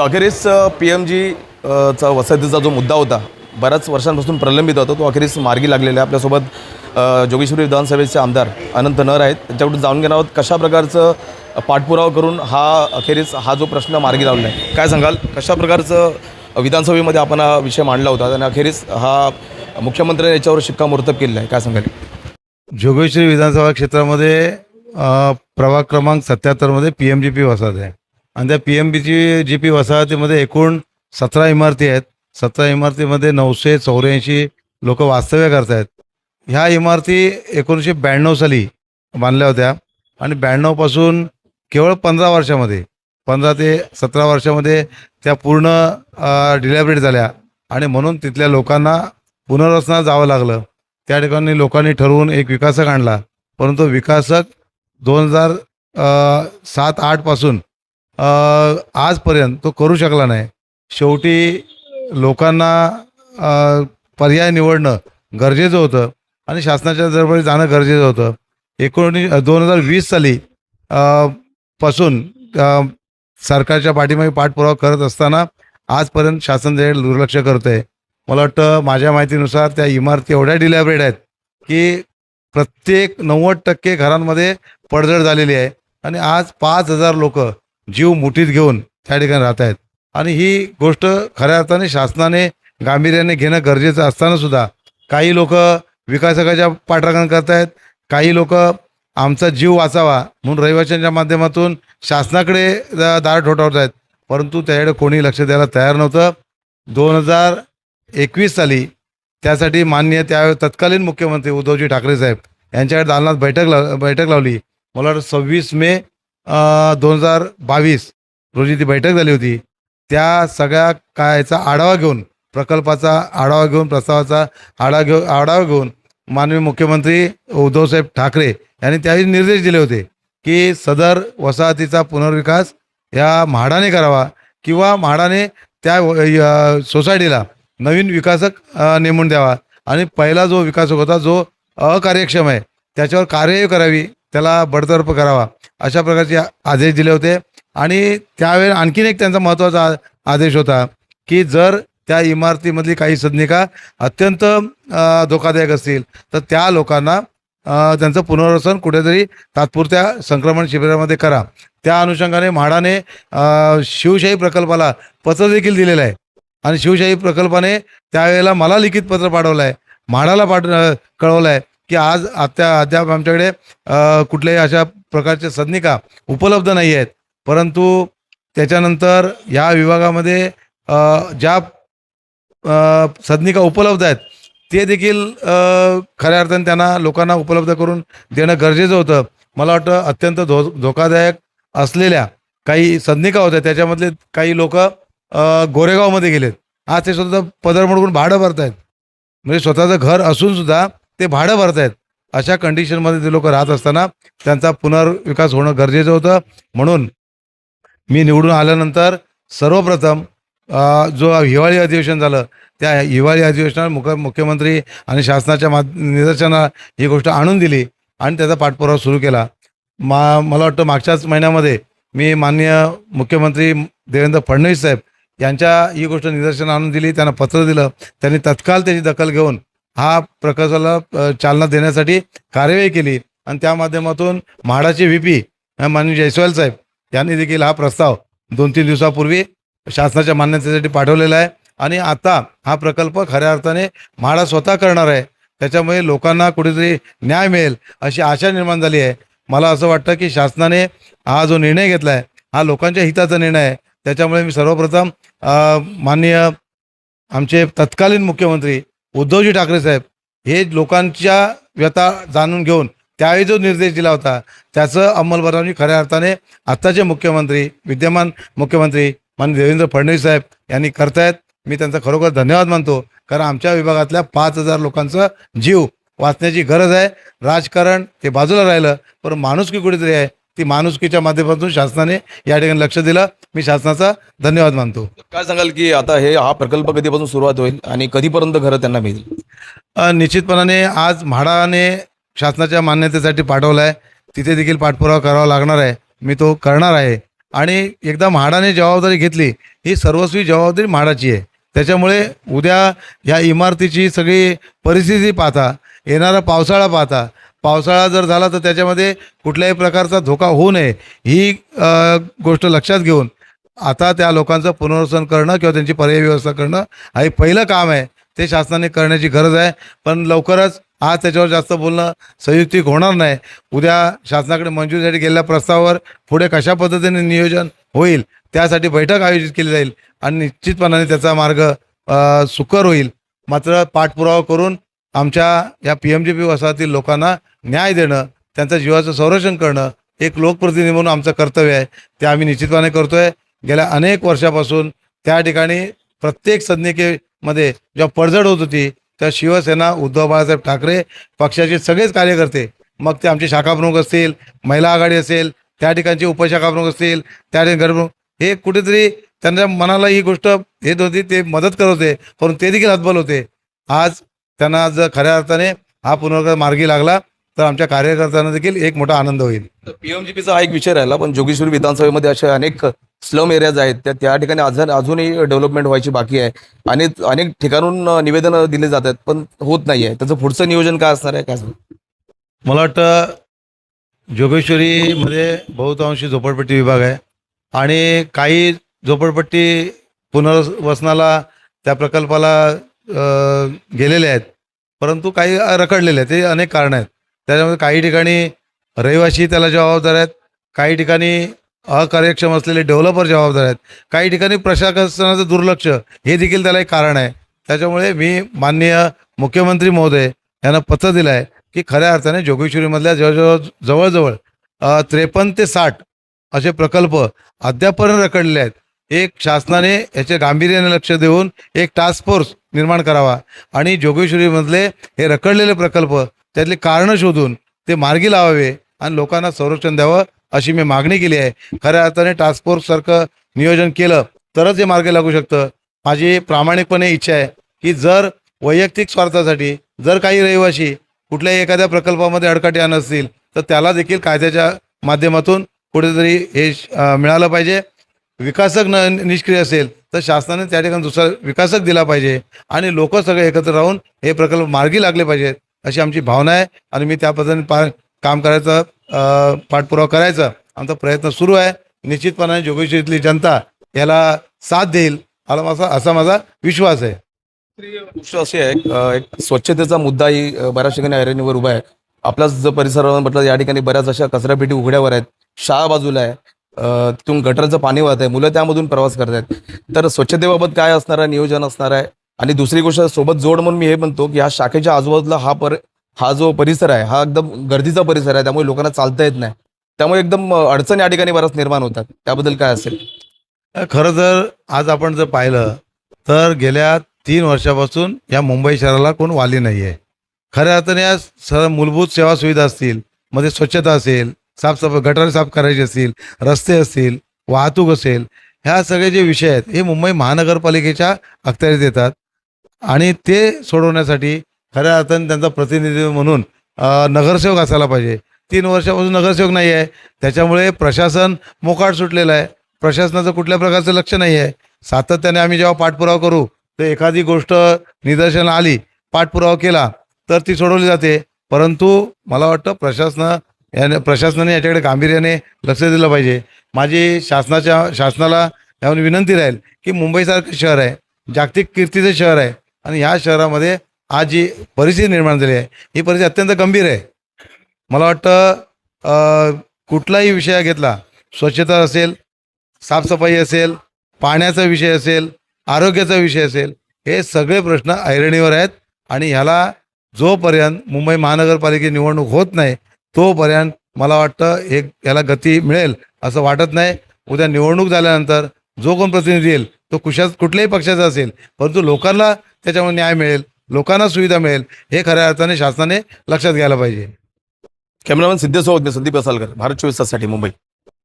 तर अखेरीस P M जी चा वसतीचा जो मुद्दा होता बऱ्याच वर्षांपासून प्रलंबित होता तो अखेरीस मार्गी लागलेला आहे. आपल्यासोबत जोगेश्वरी विधानसभेचे आमदार अनंत नर आहेत. त्यांच्याकडून जाणून घेणार आहोत कशा प्रकारचं पाठपुरावा करून हा अखेरीस हा जो प्रश्न मार्गी लावला आहे. काय सांगाल? कशा प्रकारचं विधानसभेमध्ये आपण हा विषय मांडला होता आणि अखेरीस हा मुख्यमंत्र्यांनी याच्यावर शिक्कामोर्तब केलेला आहे. काय सांगाल? जोगेश्वरी विधानसभा क्षेत्रामध्ये अ, प्रभाग क्रमांक सत्याहत्तरमध्ये पी एम जी पी वसाहत आहे. आणि त्या पी एम बीची जी पी वसाहतीमध्ये एकूण सतरा इमारती आहेत. सतरा इमारतीमध्ये नऊशे चौऱ्याऐंशी लोक वास्तव्य करत आहेत ह्या इमारती एकोणीसशे ब्याण्णव साली बांधल्या होत्या. आणि ब्याण्णवपासून केवळ पंधरा वर्षामध्ये पंधरा ते सतरा वर्षामध्ये त्या पूर्ण डिलॅबरेट झाल्या. आणि म्हणून तिथल्या लोकांना पुनर्वसनात जावं लागलं. त्या ठिकाणी लोकांनी ठरवून एक विकासक आणला. परंतु विकासक दोन हजार सात आठपासून आजपर्यंत तो करू शकला नाही. शेवटी लोकांना पर्याय निवडणं गरजेचं होतं आणि शासनाच्या दरबारी जाणं गरजेचं होतं. एकोणीस दोन हजार वीस साली पासून सरकारच्या पाठीमागे पाठपुरावा करत असताना आजपर्यंत शासन जे दुर्लक्ष करत आहे मला वाटतं माझ्या माहितीनुसार त्या इमारती एवढ्या डिलॅबरेट आहेत की प्रत्येक नव्वद टक्के घरांमध्ये पडझड झालेली आहे. आणि आज पाच हजार लोक जीव मुठीत घेऊन त्या ठिकाणी राहत आहेत. आणि ही गोष्ट खऱ्या अर्थाने शासनाने गांभीर्याने घेणं गरजेचं असताना सुद्धा काही लोक विकासकाच्या पाठराखण करतायत काही लोक आमचा जीव वाचावा म्हणून रहिवाशांच्या माध्यमातून शासनाकडे दार ठोठावत आहेत. परंतु त्याकडे कोणी लक्ष द्यायला तयार नव्हतं. दोन हजार एकवीस साली त्यासाठी मान्य त्यावेळी तत्कालीन मुख्यमंत्री उद्धवजी ठाकरे साहेब यांच्याकडे दालनात बैठक लाव बैठक लावली. मला वाटतं सव्वीस मे दोन हजार बावीस रोजी ती बैठक झाली होती. त्या सगळ्या कायचा आढावा घेऊन प्रकल्पाचा आढावा घेऊन प्रस्तावाचा आढावा घेऊन आढावा घेऊन माननीय मुख्यमंत्री उद्धवसाहेब ठाकरे यांनी त्याही निर्देश दिले होते की सदर वसाहतीचा पुनर्विकास या म्हाडाने करावा किंवा म्हाडाने त्या सोसायटीला नवीन विकासक नेमून द्यावा. आणि पहिला जो विकासक होता जो अकार्यक्षम आहे त्याच्यावर कार्यही करावी. त्याला बडतर्फ करावा. अशा प्रकारचे आदेश दिले होते. आणि त्यावेळी आणखीन एक त्यांचा महत्त्वाचा आ- आदेश होता की जर त्या इमारतीमधली काही सदनिका अत्यंत धोकादायक असतील तर त्या लोकांना त्यांचं पुनर्वसन कुठेतरी तात्पुरत्या संक्रमण शिबिरामध्ये करा. त्या अनुषंगाने म्हाडाने शिवशाही प्रकल्पाला पत्र देखील दिलेलं आहे. आणि शिवशाही प्रकल्पाने त्यावेळेला मला लिखित पत्र पाठवलं आहे म्हाडाला पाठ कळवलं आहे की आज आता अद्याप आमच्याकडे कुठल्याही अशा प्रकारच्या सदनिका उपलब्ध नाही आहेत. परंतु त्याच्यानंतर या विभागामध्ये ज्या सदनिका उपलब्ध आहेत ते देखील खऱ्या अर्थाने त्यांना लोकांना उपलब्ध करून देणं गरजेचं होतं. मला वाटतं अत्यंत धो धोकादायक असलेल्या काही सदनिका होत्या. त्याच्यामधले काही लोक गोरेगावमध्ये गेलेत. आज ते स्वतः पदर मोडकून भाडं भरतायत. म्हणजे स्वतःचं घर असून सुद्धा ते भाडं भरतायत. अशा कंडिशनमध्ये ते लोक राहत असताना त्यांचा पुनर्विकास होणं गरजेचं होतं. म्हणून मी निवडून आल्यानंतर सर्वप्रथम जो हिवाळी अधिवेशन झालं त्या हिवाळी अधिवेशनात मुख मुख्यमंत्री आणि शासनाच्या मा निदर्शना ही गोष्ट आणून दिली आणि त्याचा पाठपुरावा सुरू केला. मा मला वाटतं मागच्याच महिन्यामध्ये मी माननीय मुख्यमंत्री देवेंद्र फडणवीस साहेब यांच्या ही गोष्ट निदर्शन आणून दिली त्यांना पत्र दिलं त्यांनी तत्काळ त्याची दखल घेऊन हा प्रकल्पाला चालना देण्यासाठी कार्यवाही केली. आणि त्या माध्यमातून म्हाडाचे व्ही पी माननीय जयस्वाल साहेब यांनी देखील हा प्रस्ताव दोन तीन दिवसापूर्वी शासनाच्या मान्यतेसाठी पाठवलेला आहे. आणि आता हा प्रकल्प खऱ्या अर्थाने म्हाडा स्वतः करणार आहे. त्याच्यामुळे लोकांना कुठेतरी न्याय मिळेल अशी आशा निर्माण झाली आहे. मला असं वाटतं की शासनाने हा जो निर्णय घेतला आहे हा लोकांच्या हिताचा निर्णय आहे. त्याच्यामुळे मी सर्वप्रथम माननीय आमचे तत्कालीन मुख्यमंत्री उद्धवजी ठाकरे साहेब हे लोकांच्या व्यथा जाणून घेऊन त्यावेळी जो निर्देश दिला होता त्याचं अंमलबजावणी खऱ्या अर्थाने आत्ताचे मुख्यमंत्री विद्यमान मुख्यमंत्री माननीय देवेंद्र फडणवीस साहेब यांनी करतायत. मी त्यांचा खरोखर धन्यवाद मानतो. कारण आमच्या विभागातल्या पाच हजार लोकांचा जीव वाचण्याची गरज आहे. राजकारण ते बाजूला राहिलं पण माणुसकी कुठेतरी आहे. ती माणुसकीच्या माध्यमातून शासनाने या ठिकाणी लक्ष दिलं. मी शासनाचा धन्यवाद मानतो. काय सांगाल की आता हे हा प्रकल्प कधीपासून सुरुवात होईल आणि कधीपर्यंत घरं त्यांना मिळतील? निश्चितपणाने आज म्हाडाने शासनाच्या मान्यतेसाठी पाठवलं आहे तिथे देखील पाठपुरावा करावा लागणार आहे. मी तो करणार आहे. आणि एकदा म्हाडाने जबाबदारी घेतली ही सर्वस्वी जबाबदारी म्हाडाची आहे. त्याच्यामुळे उद्या ह्या इमारतीची सगळी परिस्थिती पाहता येणारा पावसाळा पाहता पावसाळा जर झाला तर त्याच्यामध्ये कुठल्याही प्रकारचा धोका होऊ नये. ही गोष्ट लक्षात घेऊन आता त्या लोकांचं पुनर्वसन करणं किंवा त्यांची पर्यायी व्यवस्था करणं हे पहिलं काम आहे. ते शासनाने करण्याची गरज आहे. पण लवकरच आज त्याच्यावर जास्त बोलणं संयुक्तिक होणार नाही. उद्या शासनाकडे मंजुरीसाठी गेलेल्या प्रस्तावावर पुढे कशा पद्धतीने नियोजन होईल त्यासाठी बैठक आयोजित केली जाईल आणि निश्चितपणाने त्याचा मार्ग सुकर होईल. मात्र पाठपुरावा करून आमच्या या पी एम जी पी वसाहतील लोकांना न्याय देणं त्यांच्या जीवाचं संरक्षण करणं एक लोकप्रतिनिधी म्हणून आमचं कर्तव्य आहे. ते आम्ही निश्चितपणे करतोय. गेल्या अनेक वर्षापासून त्या ठिकाणी प्रत्येक संज्ञिकेमध्ये जेव्हा पडझड होत होती त्या शिवसेना उद्धव बाळासाहेब ठाकरे पक्षाचे सगळेच कार्यकर्ते मग ते आमचे शाखाप्रमुख असतील महिला आघाडी असेल त्या ठिकाणचे उपशाखाप्रमुख असतील त्या ठिकाणी गटप्रमुख हे कुठेतरी त्यांच्या मनाला ही गोष्ट येत होती ते मदत करत होते परंतु ते देखील हतबल होते. आज त्यांना जर खऱ्या अर्थाने हा पुनर्वास मार्गी लागला तर आमच्या कार्यकर्त्यांना देखील एक मोठा आनंद होईल. पीएमजीपीचा हा एक विषय राहिला पण जोगेश्वरी विधानसभेमध्ये अशा अनेक स्लम एरियाज आहेत त्या त्या ठिकाणी अजून अजूनही डेव्हलपमेंट व्हायची बाकी आहे. आणि अनेक ठिकाणून निवेदन दिले जात आहेत पण होत नाही आहे त्याचं पुढचं नियोजन काय असणार आहे? काय? मला वाटतं जोगेश्वरीमध्ये बहुतांशी झोपडपट्टी विभाग आहे. आणि काही झोपडपट्टी पुनर्वसनाला त्या प्रकल्पाला गेलेले आहेत. परंतु काही रखडलेले आहेत. ते अनेक कारणं आहेत. त्याच्यामध्ये काही ठिकाणी रहिवासी त्याला जबाबदार आहेत. काही ठिकाणी अकार्यक्षम असलेले डेव्हलपर जबाबदार आहेत. काही ठिकाणी प्रशासनाचं दुर्लक्ष हे देखील त्याला एक कारण आहे. त्याच्यामुळे मी माननीय मुख्यमंत्री महोदय यांना पत्र दिलं आहे की खऱ्या अर्थाने जोगेश्वरीमधल्या जवळजवळ जवळजवळ त्रेपन्न ते साठ असे प्रकल्प अद्यापर्यंत रखडलेले आहेत. एक शासनाने याचे गांभीर्याने लक्ष देऊन एक टास्क फोर्स निर्माण करावा. आणि जोगेश्वरीमधले हे रखडलेले प्रकल्प त्यातले कारणं शोधून ते मार्गी लावावे आणि लोकांना संरक्षण द्यावं अशी मी मागणी केली आहे. खऱ्या अर्थाने टास्क फोर्ससारखं नियोजन केलं तरच हे मार्गी लागू शकतं. माझी प्रामाणिकपणे इच्छा आहे की जर वैयक्तिक स्वार्थासाठी जर काही रहिवासी कुठल्याही एखाद्या प्रकल्पामध्ये अडकाटी आणत असतील तर त्याला देखील कायद्याच्या माध्यमातून कुठेतरी हे मिळालं पाहिजे. विकासक न निष्क्रिय असेल तर शासनाने त्या ठिकाणी दुसरा विकासक दिला पाहिजे आणि लोक सगळे एकत्र राहून हे प्रकल्प मार्गी लागले पाहिजेत अशी आमची भावना आहे आणि मी त्या पद्धतीने पा काम करायचं पाठपुरावा करायचा. आमचा प्रयत्न सुरू आहे. निश्चितपणाने जोगेश्वरीतली जनता याला साथ देईल मला माझा असा माझा विश्वास आहे. गोष्ट अशी आहे. एक स्वच्छतेचा मुद्दाही बऱ्याच ठिकाणी ऐरणीवर उभा आहे. आपलाच परिसरावर परिसर म्हटलं या ठिकाणी बऱ्याच अशा कचरापेटी उघड्यावर आहेत. शाळा बाजूला आहे. तिथून गटरचं पाणी वाहत आहे मुलं त्यामधून प्रवास करत आहेत तर स्वच्छतेबाबत काय असणार आहे? नियोजन असणार आहे? आणि दुसरी गोष्ट सोबत जोड म्हणून मी हे म्हणतो की ह्या शाखेच्या आजूबाजूला हा पर हा जो परिसर आहे हा एकदम गर्दीचा परिसर आहे. त्यामुळे लोकांना चालता येत नाही. त्यामुळे एकदम अडचण या ठिकाणी बऱ्याच निर्माण होतात. त्याबद्दल काय असेल? खरं जर आज आपण जर पाहिलं तर गेल्या तीन वर्षापासून या मुंबई शहराला कोण वाली नाही आहे खऱ्या अर्थाने या सर्व मूलभूत सेवा सुविधा असतील मध्ये स्वच्छता असेल साफसफाई गटार साफ करायची असतील रस्ते असतील वाहतूक असेल ह्या सगळे जे विषय आहेत हे मुंबई महानगरपालिकेच्या अखत्यारीत येतात. आणि ते सोडवण्यासाठी खऱ्या अर्थाने त्यांचा प्रतिनिधी म्हणून नगरसेवक असायला पाहिजे. तीन वर्षापासून नगरसेवक नाही आहे त्याच्यामुळे प्रशासन मोकाट सुटलेलं आहे. प्रशासनाचं कुठल्या प्रकारचं लक्ष नाही आहे सातत्याने आम्ही जेव्हा पाठपुरावा करू तर एखादी गोष्ट निदर्शनाला आली पाठपुरावा केला तर ती सोडवली जाते. परंतु मला वाटतं प्रशासन याने प्रशासनाने याच्याकडे गांभीर्याने लक्ष दिलं पाहिजे. माझी शासनाच्या शासनाला यावर विनंती राहील की मुंबईसारखं शहर आहे जागतिक कीर्तीचं शहर आहे आणि ह्या शहरामध्ये आज जी परिस्थिती निर्माण झाली आहे ही परिस्थिती अत्यंत गंभीर आहे. मला वाटतं कुठलाही विषय घेतला स्वच्छता असेल साफसफाई असेल पाण्याचा विषय असेल आरोग्याचा विषय असेल हे सगळे प्रश्न ऐरणीवर आहेत आणि ह्याला जोपर्यंत मुंबई महानगरपालिकेची निवडणूक होत नाही तोपर्यंत मला वाटतं एक याला गती मिळेल असं वाटत नाही. उद्या निवडणूक झाल्यानंतर जो कोण प्रतिनिधी येईल तो कुशा कुठल्याही पक्षाचा असेल परंतु लोकांना त्याच्यामुळे न्याय मिळेल लोकांना सुविधा मिळेल हे खऱ्या अर्थाने शासनाने लक्षात घ्यायला पाहिजे. कॅमेरामॅन सिद्धेसोबत संदीप असालकर भारत चोवीस ताससाठी मुंबई.